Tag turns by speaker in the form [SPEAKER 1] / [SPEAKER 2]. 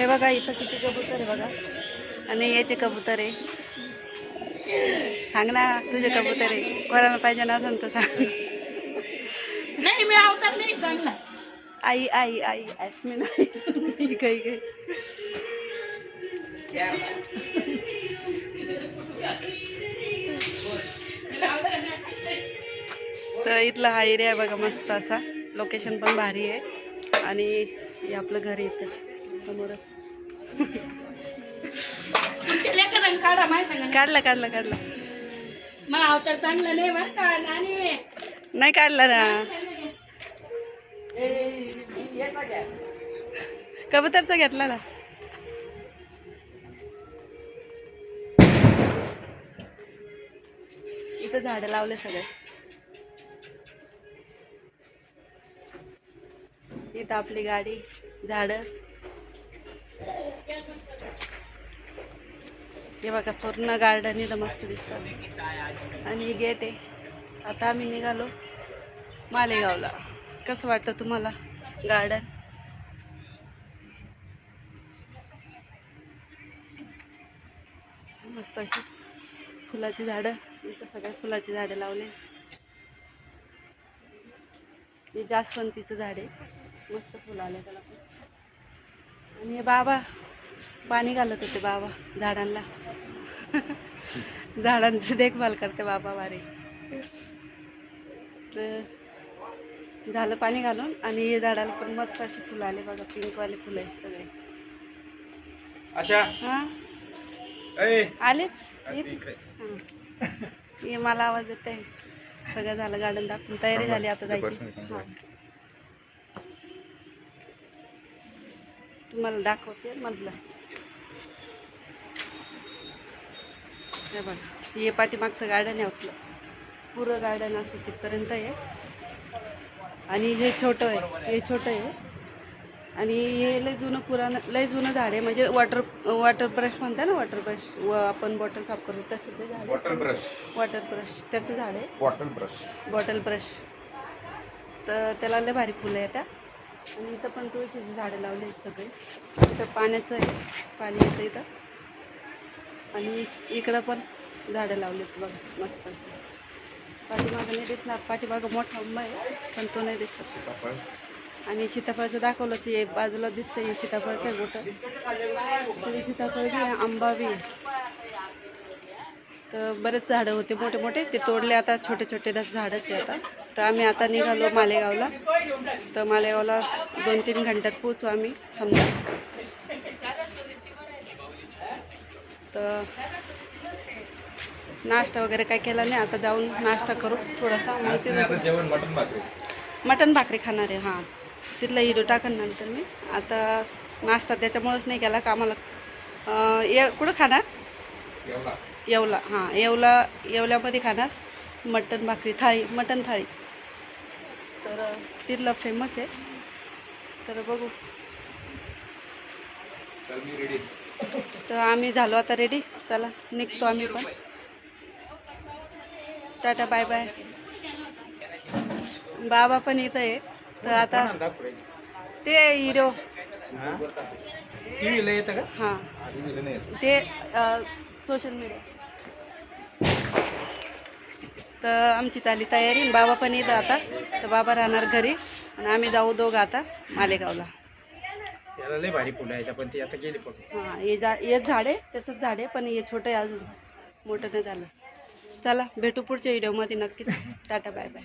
[SPEAKER 1] हे बघा इथं किती कबूतर आहे बघा. आणि याचे कबूतर आहे. सांग ना तुझे कबूतर आहे. कोणाला पाहिजे ना असं तर सांग.
[SPEAKER 2] नाही मी अवतार नाही चांगला.
[SPEAKER 1] आई आई आई आई काही काही तर इथला हा एरिया आहे बघा मस्त असा. लोकेशन पण भारी आहे. आणि आपलं घर इथं. समोरच.
[SPEAKER 2] काढा माहिती सांगा
[SPEAKER 1] काढला काढला काढला.
[SPEAKER 2] मला अवतार चांगला नाही बरं का नानी?
[SPEAKER 1] नाही काढला ना. कबूतरचा घेतला ना. इथं झाडं लावले सगळे. इथं आपली गाडी झाडं. हे बघा पूर्ण गार्डन इथं मस्त दिसतं आणि गेट आहे. आता आम्ही निघालो मालेगावला. कसं वाटतं तुम्हाला गार्डन मस्त अशी फुलाची झाडं. इथं सगळ्या फुलाची झाडं लावले. हे जास्वंतीचं झाड आहे. मस्त फुलं आले त्याला. आणि हे बाबा पाणी घालत होते बाबा झाडांना. झाडांची देखभाल करते बाबा वारे. तर झालं पाणी घालून आणि हे झाडाला पण मस्त अशी फुलं आले बघा पिंकवाले फुलं आहेत सगळे.
[SPEAKER 3] अशा
[SPEAKER 1] हां? आलेच? हां हे. मला आवाज येत आहे. सगळं झालं गार्डन दाखवून तयारी झाली आता जायची. तुम्हाला दाखवते मधलं. हे बघा हे पाठीमागचं गार्डन आहे आपलं. पुरं गार्डन असं तिथपर्यंत आहे. आणि हे छोटं आहे हे छोटं आहे. आणि हे लय जुनं पुराणं लय जुनं झाड आहे. म्हणजे वॉटर वॉटर ब्रश म्हणता ना वॉटर ब्रश व आपण बॉटल साफ करतो तसं ते झाड
[SPEAKER 3] वॉटर ब्रश
[SPEAKER 1] वॉटर ब्रश त्याचं झाड आहे.
[SPEAKER 3] वॉटर ब्रश
[SPEAKER 1] बॉटल ब्रश तर त्याला लय भारी फुलं येतात आणि इथं पण तुळशीची झाडं लावली आहेत सगळे. इथं पाण्याचं आहे. पाणी येतं इथं. आणि इकडं पण झाडं लावलीत बघा मस्त अशी. पाठीमागं नाही दिसणार पाठीमागं मोठा आंबा आहे पण तो नाही दिसत. आणि सीताफळाचं दाखवलंच हे बाजूला दिसतं हे सीताफळचं गोटं थोडी सीताफळ बी आंबा बी तर बरेच झाडं होते मोठे मोठे ते तोडले आता छोटे छोटे दस झाडच आहे आता. तर आम्ही आता निघालो मालेगावला. तर मालेगावला दोन तीन घंट्यात पोचू आम्ही समजा. तर नाश्ता वगैरे काय केला नाही आता जाऊन नाश्ता करू थोडासा.
[SPEAKER 3] मटन भाकरी.
[SPEAKER 1] मटन भाकरी खाणार आहे हां. तिथला व्हिडिओ टाकन नंतर मी. आता नाश्ता त्याच्यामुळेच नाही केला का आम्हाला अं, ये कुठं खाणार? येवला. हां. येवला येवल्यामध्ये खाणार मटन भाकरी थाळी मटन थाळी. तर तिथलं फेमस आहे. तर बघू.
[SPEAKER 3] तर
[SPEAKER 1] आम्ही झालो आता रेडी चला निघतो आम्ही पण. टाटा बाय बाय बाबा पण इथं आहे. तर आता ते व्हिडिओ
[SPEAKER 3] टीव्हीला येतं का?
[SPEAKER 1] हां. ते सोशल मीडिया तर आमची झाली तयारी. बाबा पण येतं आता. तर बाबा राहणार घरी. आणि आम्ही जाऊ दोघं आता मालेगावला.
[SPEAKER 3] याला लय भारी फुलं आहेत पण ती आता गेली पण
[SPEAKER 1] हां हे जा हे झाड आहे त्याचंच झाड आहे पण हे छोटं आहे अजून. मोठं नाही झालं. चला भेटू पुढच्या व्हिडिओमध्ये नक्कीच. Tata bye bye.